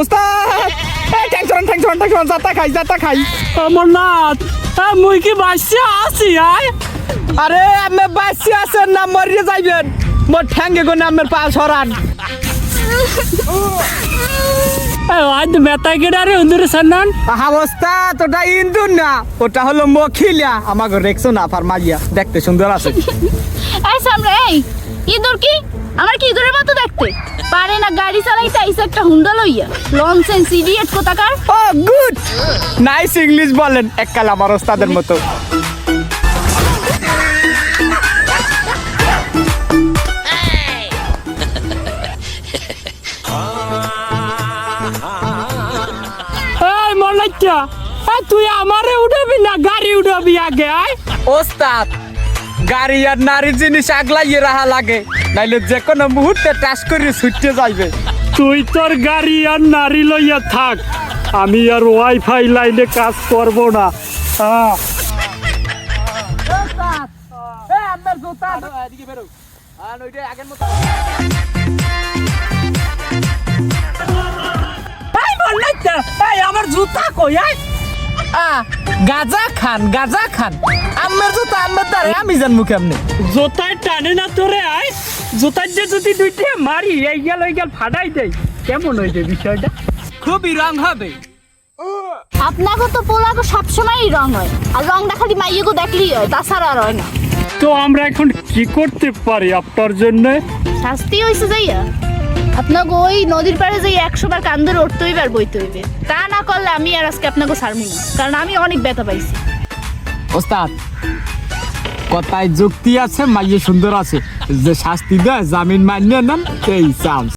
ওস্তাদ! এই tension tension tension যাতা খাই যাতা খাই। অমরনাথ মুই কি বাসে আছি আয় আরে আমি বাসি আছেন না মরিয়ে যাইবেন। মোর ঠ্যাঙ্গে গো নামের পা সরান। আজ মেতা গিডারে উন্দুরে সান্নান। ওস্তাদ ওটা ইন্দুর না ওটা হলো মখিলা। আমাকে রেখছো না ফার্মাজিয়া দেখতে সুন্দর আছে। এই সামনে এই ইঁদুর কি? আমার কি ইঁদুরের মতো দেখতে? পারে না গাড়ি চালাইতে আইসে একটা হুন্ডা লইয়া। লনসেন্স ইডিয়েট কোথাকার? ও গুড! নাইস ইংলিশ বলেন এককাল আমার ওস্তাদের মতো। এই তুই আমারে উঠাবি না গাড়ি উঠাবি আগে আয়। ওস্তাদ গাড়ি আর নারী জিনিস আগলাইয়ে রাহা লাগে। নাইলে যে কোনো মুহূর্তে টাচ করে ছুটতে যাইবে। তুই তোর গাড়ি আর নারী লইয়া থাক। আমি আর ওয়াইফাই লাইনে কাজ করব না। হ্যাঁ আমার জুতা কই গাজা খান গাজা খান। আম্মের তো আম্মের দ্বারা আমি জানব কেমনে? জোতায় টানে না তোরে আয় জোতার যে যদি দুইটা মারি এই গেল এই গেল ফাটাই দেয় কেমন হয়েছে বিষয়টা? খুবই রং হবে। আপনাকে তো পোলাকে সবসময়ই রং হয়। আর রংটা খালি মাইয়েকে দেখলেই হয় তাছাড়া আর হয় না। তো আমরা এখন কি করতে পারি আপনার জন্য? শাস্তি হয়েছে যাইয়া। আপনাকে ওই নদীর পাড়ে যে একশো বার কান ধরে উঠতে হইবে আর বইতে হইবে তা না করলে আমি আর আজকে আপনাকে ছাড়বো না, কারণ আমি অনেক ব্যথা পাইছি। ওস্তাদ, কথায় যুক্তি আছে, মাইয়ে সুন্দর আছে। যে শাস্তি দেয়, জামিন মান্য নেন, এই চান্স।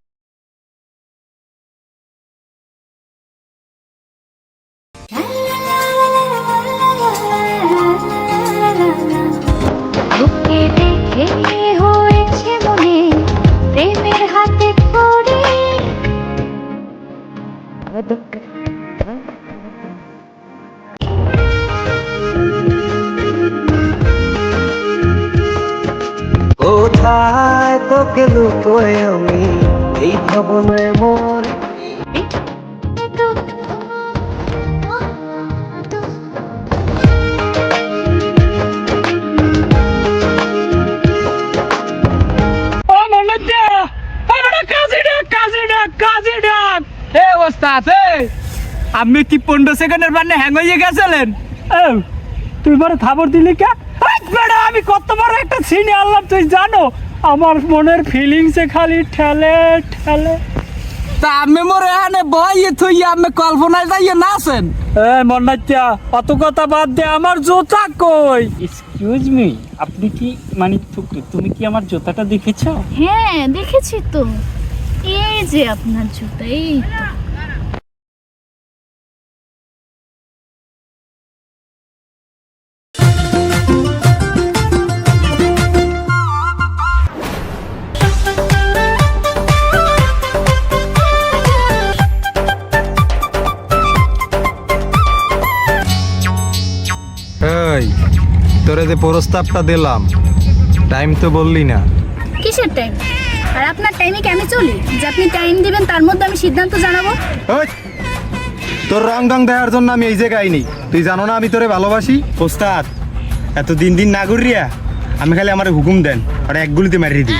কোথায় তোকে লুকোয় আমি? এই ভবনের মোর ও আমরা কাজে ডাক কাজে ডাক কাজে ডাক এ ওস্তাদ এ আপনি কি পনেরো সেকেন্ডের মানে হ্যাং হয়ে গেছিলেন? এ, তুই বড় থাবর দিলি কে? বেটা, আমি কত বড় একটা সিনে আনলাম তুই জানো? আমার মনের ফিলিংসে খালি ঠেলে ঠেলে। তা আমি মোর এখানে বইয়ে থই আমি কল্পনায় যাইয়ে নাচেন এ মন্নাচ্চা অত কথা বাদ দে আমার জুতা কই? এক্সকিউজ মি আপনি কি মানে তুমি কি আমার জুতাটা দেখেছ? হ্যাঁ দেখেছি তো। এই যে আপনার জুতা এই তো। তোরে যে প্রস্তাবটা দিলাম টাইম তো বললি না। কিসের টাইম আর আপনার টাইমে কি আমি চলি? যে আপনি টাইম দিবেন তার মধ্যে আমি সিদ্ধান্ত জানাব। ওই তোর রং রং দেওয়ার জন্য আমি এই জায়গায় নেই তুই জানো না আমি তোরে ভালোবাসি? ওস্তাদ এত দিন দিন না ঘুরিয়া আমি খালি আমার হুকুম দেন আর এক গুলিতে মারিয়ে দিই।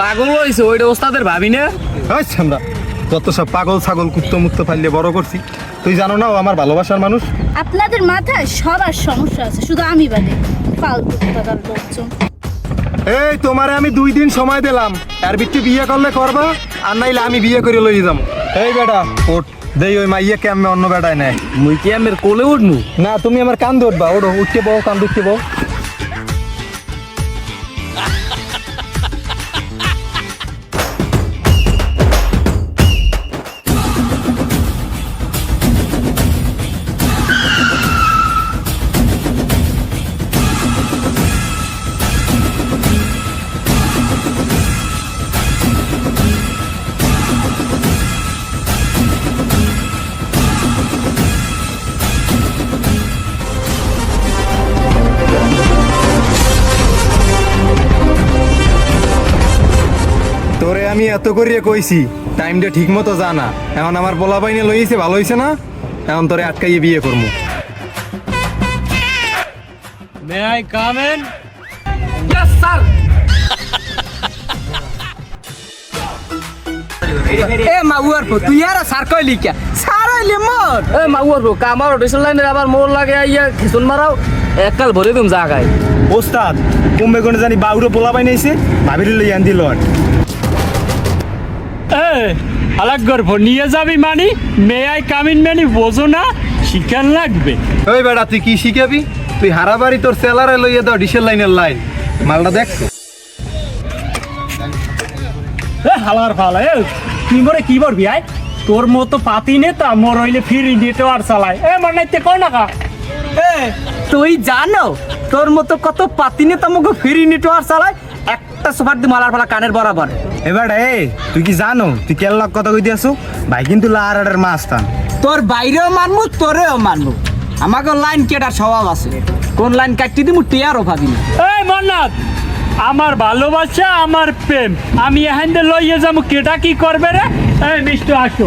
পাগল হয়েছে ওইটা ওস্তাদের ভাবি না? ছান্দা যত সব পাগল ছাগল কুত্ত মুক্ত ফাইলে বড় করছি তুই জানো না ও আমার ভালোবাসার মানুষ? আপনাদের মাথায় সবার সমস্যা আছে শুধু আমি বাদে ফালতু লোকজন এই তোমারে আমি দুই দিন সময় দিলাম। আর বিত্তি বিয়ে করলে করবা আর নাইলে আমি বিয়ে করে লই যাম এই বেটা ওঠ দেই ওই মাইয়াকে আমি অন্য বেটায় নেয়। মুই কি আমের কোলে উঠনু না তুমি আমার কান উঠবা ওড়ো উঠতে বউ কান উঠতে বউ। তোরে আমি এত করিয়া কইছি টাইমটা ঠিক মতো জানা। এখন আমার বলা পাইনে লইছে ভালো হইছে না? এখন তোরে আটকাইয়ে বিয়ে করব may I come in yes sir এ মাউয়ার পো তুই আর স্যার কইলি কে স্যার আইলে মোর। এ মাগুয়ার গো কামার ডিসেল লাইনের আবার মোর লাগে ইয়া খিসুন মারাও এককাল ভরে দিম জাগায়। ওস্তাদ কমবে কোনে জানি বাউরে পোলা পাই নাইছে ভাবির লই আন দিল এ আলাক গর্ভ নিয়ে যাবি মানি মে আই কাম ইন মানি বোঝো না শিকার লাগবে। ওই বেটা তুই কি শিখাবি? তুই হারাবাড়ি তোর সেলারে লইয়ে দাও ডিসেল লাইনের লাইন। মালটা দেখছ এ হালার ফালা এ তুই মরে কি বলবি আয়? তোর মতো পাতি নেতা মোর হইলে ফ্রি নেটওয়ার্ক চালায়। এ মানাইতে কয় না কা এ তুই জানো তোর মতো কত পাতি নেতা মুখে ফ্রি নেটওয়ার্ক চালায়? একটা সুপার দি মালার ফালা কানের বরাবর। এবার এ তুই কি জানো? তুই কেল্লাক কথা কই দিয়াছো ভাই কিন্তু লাহারাডের মাছ টান। তোর বাইরেও মানবো তোরেও মানবো আমাকে লাইন কেটার স্বভাব আছে। কোন লাইন কাটতে দিমু টিয়ারও ভাবি না। এই মান্নাত আমার ভালোবাসা আমার প্রেম। আমি এখান লইয়ে যাব কেটা কি করবে রে? এই মিষ্টি আসো